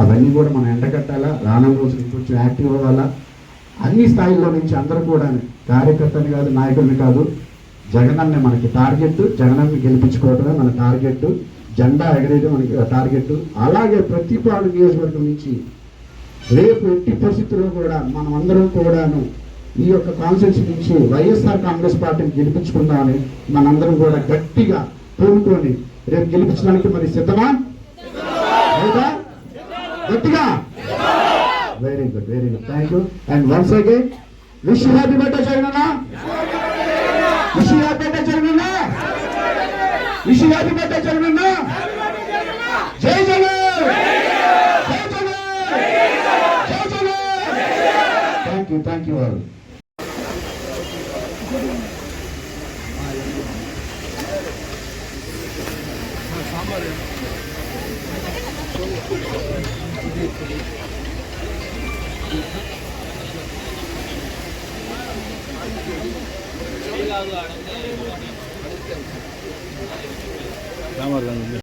అవన్నీ కూడా మనం ఎండగట్టాలా? రానున్న రోజులు కొంచెం యాక్టివ్ అవ్వాలా? అన్ని స్థాయిల్లో నుంచి అందరూ కూడా కార్యకర్తని కాదు నాయకుల్ని కాదు జగనన్నే మనకి టార్గెట్ జగనన్న గెలిపించుకోవడమే మన టార్గెట్ జెండా ఎగరేయడం మనకి టార్గెట్ అలాగే ప్రతిపాడు నియోజకవర్గం నుంచి రేపు ఎట్టి పరిస్థితుల్లో కూడా మనం అందరం కూడాను ఈ యొక్క కాన్సెన్స్ నుంచి వైఎస్ఆర్ కాంగ్రెస్ పార్టీని గెలిపించుకుందామని మనందరం కూడా గట్టిగా పూనుకొని రేపు గెలిపించడానికి మరి సిద్ధమా? లేదా? గట్టిగా. Very good very good thank you and once again wish happy birthday Jagananna wish happy birthday Jagananna wish happy birthday Jagananna జై Jagan thank you thank you వాళ్ళు సాంబార్ ராமர்